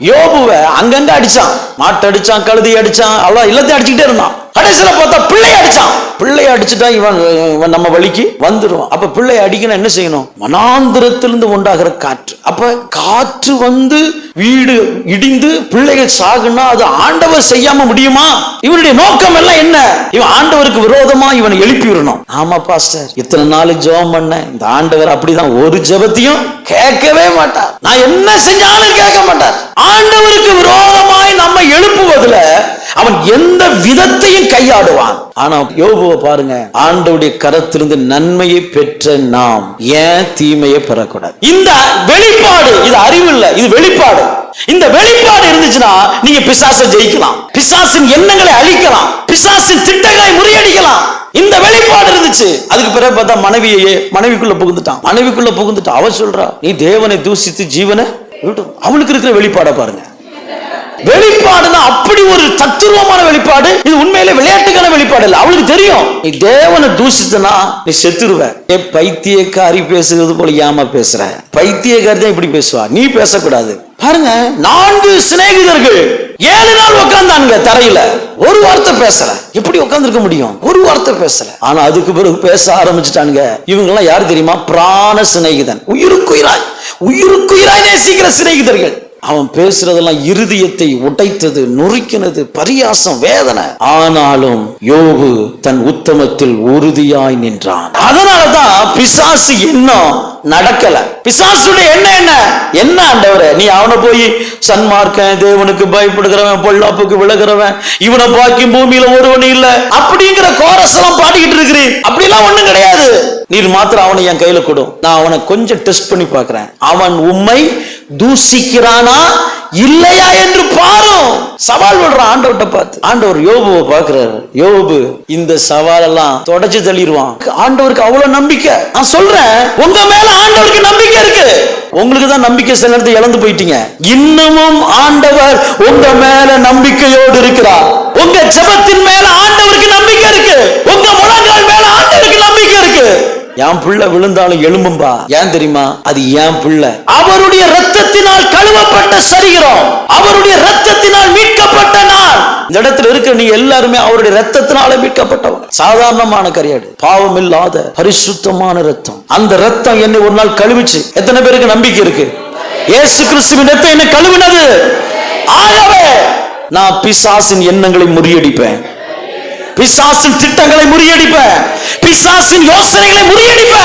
யோபுவ அங்கங்க அடிச்சான் மாட்டை அடிச்சான் கழுதி அடிச்சான் அவ்வளோ எல்லாத்தையும் அடிச்சுக்கிட்டே இருந்தான். கடைசியில பார்த்தா பிள்ளை அடிச்சான். பிள்ளை அடிச்சுட்டா இவன் இவன் நம்ம வழிக்கு வந்துருவான். அப்ப பிள்ளை அடிக்கணும் என்ன செய்யணும்? மனாந்திரத்திலிருந்து உண்டாகிற காற்று. அப்ப காற்று வந்து வீடு இடிந்து பிள்ளைகள் சாகுனா அது ஆண்டவர் செய்யாம முடியுமா? இவனுடைய நோக்கம் எல்லாம் என்ன? இவன் ஆண்டவருக்கு விரோதமா இவனை எழுப்பி விடணும். ஆமா பாஸ்டர். இத்தனை நாள் ஜெபம் பண்ண இந்த ஆண்டவர் அப்படிதான் ஒரு ஜெபத்தையும் கேட்கவே மாட்டார். நான் என்ன செஞ்சாலும் கேட்க மாட்டார். ஆண்டவருக்கு விரோதமாய் நம்ம எழுப்புவதுல அவன் எந்த விதத்தையும் கையாடுவான். ஆனா யோபுவை பாருங்க ஆண்டவுடைய கரத்திலிருந்து நன்மையை பெற்ற நாம் ஏன் தீமையை பெறக்கூடாது? இந்த வெளிப்பாடு இது அறிவு இல்ல இது வெளிப்பாடு. இந்த வெளிப்பாடு இருந்துச்சுன்னா நீங்க பிசாசை ஜெயிக்கலாம். பிசாசின் எண்ணங்களை அழிக்கலாம். பிசாசின் திட்டங்களை முறியடிக்கலாம். இந்த வெளிப்பாடு இருந்துச்சு. அதுக்கு பிறகு பார்த்தா மனைவியே மனைவிக்குள்ள புகுந்துட்டான். மனைவிக்குள்ள புகுந்துட்டான் அவ சொல்றா நீ தேவனை தூசித்து ஜீவனை அவளுக்கு இருக்கிற வெளிப்பாடை பாருங்க. வெளிப்பாடுனா அப்படி ஒரு தத்துருவமான வெளிப்பாடு. இது உண்மையிலே விளையாட்டுக்கான வெளிப்பாடு இல்லை. அவளுக்கு தெரியும். நீ தேவனை தூஷிச்சனா நீ செத்துருவ. ஏ பைத்தியக்காரி பேசுறது போல ஏமா பேசுற? பைத்தியக்காரி தான் இப்படி பேசுவா. நீ பேசக்கூடாது. பாருங்க நான்கு சிநேகிதர்கள். ஏழு நாள் உட்காந்தானுங்க தரையில. ஒரு வார்த்தை பேசல. எப்படி உட்காந்துருக்க முடியும்? ஒரு வார்த்தை பேசல. ஆனா அதுக்கு பிறகு பேச ஆரம்பிச்சுட்டானுங்க. இவங்க எல்லாம் யாரு தெரியுமா? பிராண சிநேகிதன். உயிருக்குயிராய். உயிருக்குயிராய் நேசிக்கிற சிநேகிதர்கள். அவன் பேசுறதெல்லாம் இருதயத்தை உடைத்தது நொறுக்கினது பரியாசம் வேதனை. ஆனாலும் யோபு தன் உத்தமத்தில் உறுதியாய் நின்றான். அதனாலதான் பிசாசு இன்னும் நடக்கல. பிசாசுடைய என்ன என்ன? என்ன ஆண்டவரே நீ அவனை போய் சன்மார்க்கன் தேவனுக்கு பயப்படுகிறவன் பொல்லாப்புக்கு விலகிறவன் இவனை பாக்கி பூமியில ஒருவன் இல்ல. அப்படிங்கிற கோரஸ் எல்லாம் பாடிக்கிட்டு இருக்கிறேன் அப்படிலாம் ஒண்ணும் கிடையாது. நீர் மாத்திரம் அவனை என் கையில கொடு. நான் அவனை கொஞ்சம் டெஸ்ட் பண்ணி பாக்குறேன் அவன் உண்மை தூசிக்கிறானா இல்லையா என்று பாரும். சவால் விடுற ஆண்டவர்கிட்ட பார்த்து. ஆண்டவர் யோபுவை பார்க்கிறாரு. யோபு இந்த சவால் எல்லாம் தொடச்சு தள்ளிடுவான். ஆண்டவருக்கு அவ்வளவு நம்பிக்கை. நான் சொல்றேன் உங்க மேல ஆண்டவருக்கு நம்பிக்கை இருக்கு. உங்களுக்கு தான் நம்பிக்கை சில நேரத்தை இழந்து போயிட்டீங்க. இன்னமும் ஆண்டவர் உங்க மேல நம்பிக்கையோடு இருக்கிறார். உங்க ஜபத்தின் மேல ஆண்டவருக்கு நம்பிக்கை இருக்கு உங்க முழங்கால் மேல ஆண்டவருக்கு நம்பிக்கை இருக்கு என் பிள்ளை விழுந்தாலும் எலும்பும்பா ஏன் தெரியுமா? அது என் பிள்ளை. அவருடைய ரத்தத்தினால் கழுவப்பட்ட சரீரம் அவருடைய ரத்தத்தினால் மீட்கப்பட்ட நான் இந்த இடத்துல இருக்க நீ எல்லாருமே அவருடைய ரத்தத்தினால மீட்கப்பட்டவங்க. சாதாரணமான கரையாடு. பாவம் இல்லாத பரிசுத்தமான ரத்தம் அந்த ரத்தம் என்னை ஒரு நாள் கழுவிச்சு. எத்தனை பேருக்கு நம்பிக்கை இருக்கு? இயேசு கிறிஸ்துவின் ரத்தம் என்னை கழுவினது. ஆகவே நான் பிசாசின் எண்ணங்களை முறியடிப்பேன். பிசாசின் திட்டங்களை முறியடிப்ப. பிசாசின் யோசனைகளை முறியடிப்ப.